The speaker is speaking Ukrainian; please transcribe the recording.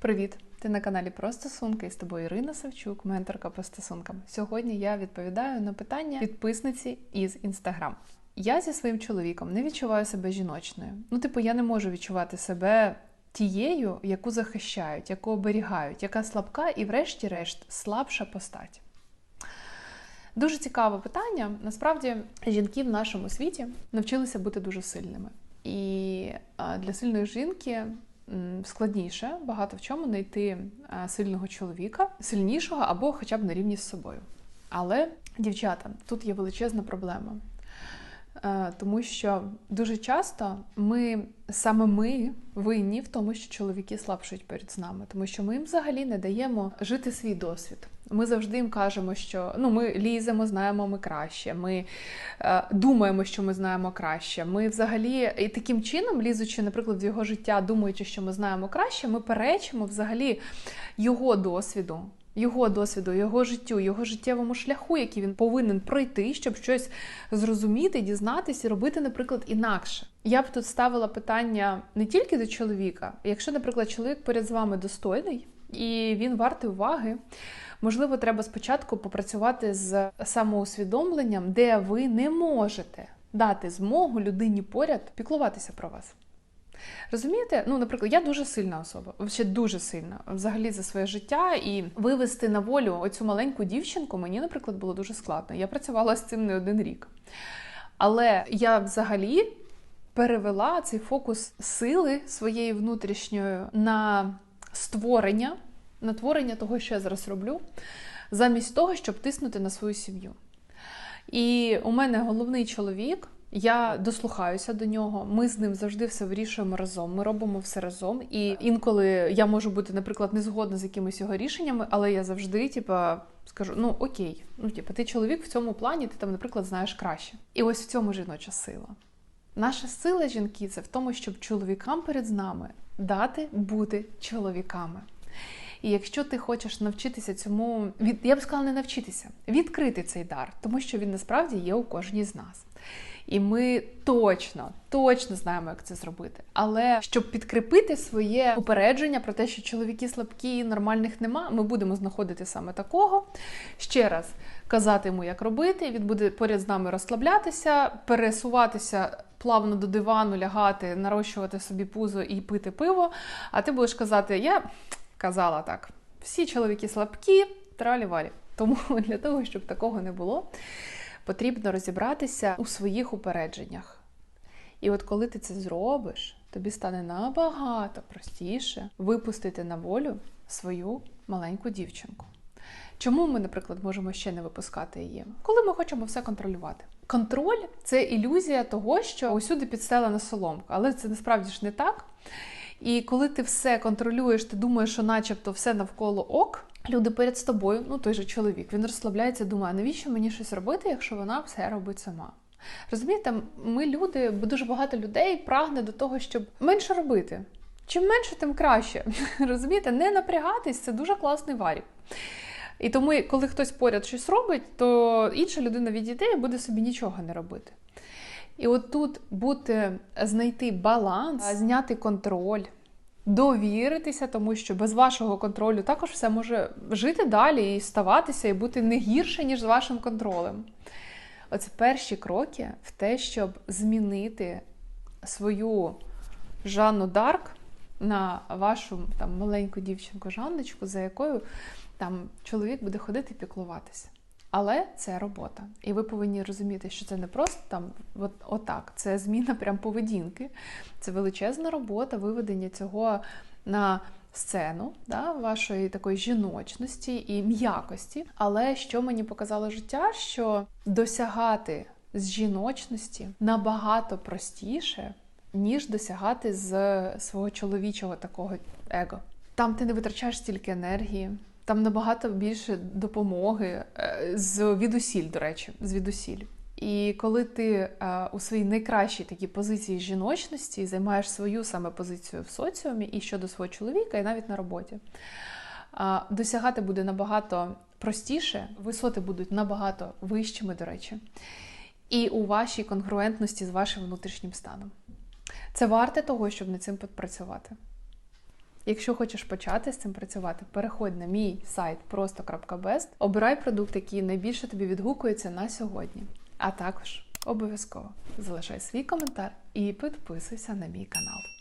Привіт! Ти на каналі Про стосунки і з тобою Ірина Савчук, менторка по стосункам. Сьогодні я відповідаю на питання підписниці із інстаграм. Я зі своїм чоловіком не відчуваю себе жіночною. Ну, типу, я не можу відчувати себе тією, яку захищають, яку оберігають, яка слабка і, врешті-решт, слабша постать. Дуже цікаве питання. Насправді, жінки в нашому світі навчилися бути дуже сильними. І для сильної жінки складніше багато в чому знайти сильного чоловіка, сильнішого або хоча б на рівні з собою. Але, дівчата, тут є величезна проблема. Е, Тому що дуже часто ми саме ми винні в тому, що чоловіки слабшують перед нами, тому що ми їм взагалі не даємо жити свій досвід. Ми завжди їм кажемо, що ну ми ліземо, знаємо ми краще. Ми е, думаємо, що ми знаємо краще. Ми взагалі і таким чином, лізучи, наприклад, в його життя, думаючи, що ми знаємо краще, ми перечимо взагалі його досвіду. Його досвіду, його життю, його життєвому шляху, який він повинен пройти, щоб щось зрозуміти, дізнатися робити, наприклад, інакше. Я б тут ставила питання не тільки до чоловіка. Якщо, наприклад, чоловік поряд з вами достойний і він вартий уваги, можливо, треба спочатку попрацювати з самоусвідомленням, де ви не можете дати змогу людині поряд піклуватися про вас. Розумієте? Ну, наприклад, я дуже сильна особа, ще дуже сильна взагалі за своє життя, і вивести на волю оцю маленьку дівчинку мені, наприклад, було дуже складно. Я працювала з цим не один рік. Але я взагалі перевела цей фокус сили своєї внутрішньої на створення, на творення того, що я зараз роблю, замість того, щоб тиснути на свою сім'ю. І у мене головний чоловік. Я дослухаюся до нього. Ми з ним завжди все вирішуємо разом. Ми робимо все разом. І інколи я можу бути, наприклад, не згодна з якимись його рішеннями, але я завжди, типа, скажу: ну окей, ну типа, ти чоловік в цьому плані, ти там, наприклад, знаєш краще. І ось в цьому жіноча сила. Наша сила жінки це в тому, щоб чоловікам перед нами дати бути чоловіками. І якщо ти хочеш навчитися цьому, від я б сказала, не навчитися, відкрити цей дар, тому що він насправді є у кожній з нас. І ми точно, точно знаємо, як це зробити. Але щоб підкріпити своє упередження про те, що чоловіки слабкі, нормальних нема, ми будемо знаходити саме такого. Ще раз казати йому, як робити. Він буде поряд з нами розслаблятися, пересуватися плавно до дивану, лягати, нарощувати собі пузо і пити пиво. А ти будеш казати, я казала так: всі чоловіки слабкі, тралі-валі. Тому для того, щоб такого не було потрібно розібратися у своїх упередженнях. І от коли ти це зробиш, тобі стане набагато простіше випустити на волю свою маленьку дівчинку. Чому ми, наприклад, можемо ще не випускати її? Коли ми хочемо все контролювати. Контроль це ілюзія того, що усюди підстелена соломка, але це насправді ж не так. І коли ти все контролюєш, ти думаєш, що начебто все навколо ок, люди перед з тобою, ну той же чоловік, він розслабляється, думає, навіщо мені щось робити, якщо вона все робить сама. Розумієте, ми люди, бо дуже багато людей прагне до того, щоб менше робити. Чим менше, тим краще. Розумієте, не напрягатись це дуже класний варік. І тому, коли хтось поряд щось робить, то інша людина відійде і буде собі нічого не робити. І от тут бути, знайти баланс, зняти контроль, довіритися, тому що без вашого контролю також все може жити далі і ставатися, і бути не гірше, ніж з вашим контролем. Оце перші кроки в те, щоб змінити свою Жанну Дарк на вашу там маленьку дівчинку Жанночку, за якою там чоловік буде ходити піклуватися. Але це робота. І ви повинні розуміти, що це не просто там от, отак, це зміна прям поведінки. Це величезна робота, виведення цього на сцену, да, вашої такої жіночності і м'якості. Але що мені показало життя, що досягати з жіночності набагато простіше, ніж досягати з свого чоловічого такого его. Там ти не витрачаєш стільки енергії. Там набагато більше допомоги з відусіль, до речі, з відусіль. І коли ти у своїй найкращій такій позиції жіночності займаєш свою саме позицію в соціумі і щодо свого чоловіка, і навіть на роботі, досягати буде набагато простіше, висоти будуть набагато вищими, до речі, і у вашій конгруентності з вашим внутрішнім станом. Це варте того, щоб над цим попрацювати. Якщо хочеш почати з цим працювати, переходь на мій сайт просто.best, обирай продукт, який найбільше тобі відгукується на сьогодні. А також обов'язково залишай свій коментар і підписуйся на мій канал.